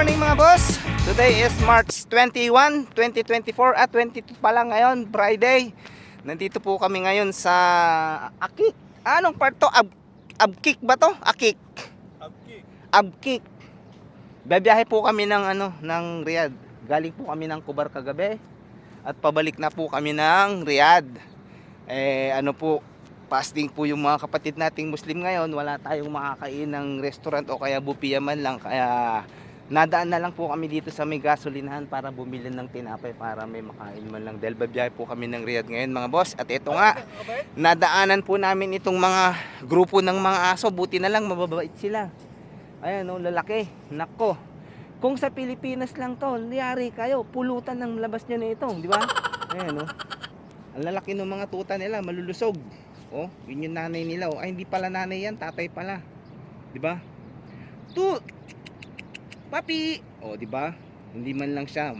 morning mga boss. Today is March 21, 2024 at 22 pa lang ngayon, Friday. Nandito po kami ngayon sa Akik. Anong part to? Ab Abkik ba to? Akik. Upkick. Abkik. Babiyahe po kami ng ano, ng Riyadh. Galing po kami ng Kubar kagabi at pabalik na po kami ng Riyadh. Eh ano po, fasting po yung mga kapatid nating Muslim ngayon. Wala tayong makakain ng restaurant o kaya bupiya man lang. Kaya nadaan na lang po kami dito sa may gasolinahan para bumili ng tinapay para may makain man lang. Dahil babiyahe po kami ng Riyadh ngayon mga boss. At ito nga, nadaanan po namin itong mga grupo ng mga aso. Buti na lang mababait sila. Ayan o, lalaki. Nako. Kung sa Pilipinas lang to, niyari kayo, pulutan ng labas nyo na ito, di ba? Ayan o. Ang lalaki ng mga tuta nila, malulusog. Oh, yun yung nanay nila. Oh. Ay, hindi pala nanay yan, tatay pala. Di ba? Tu! Papi! Oh, di ba? Hindi man lang siya.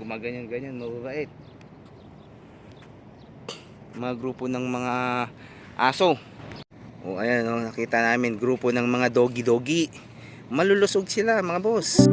Gumaganyan-ganyan, mababait. Mga grupo ng mga aso. O ayan o, nakita namin grupo ng mga doggy-doggy. Malulusog sila mga boss.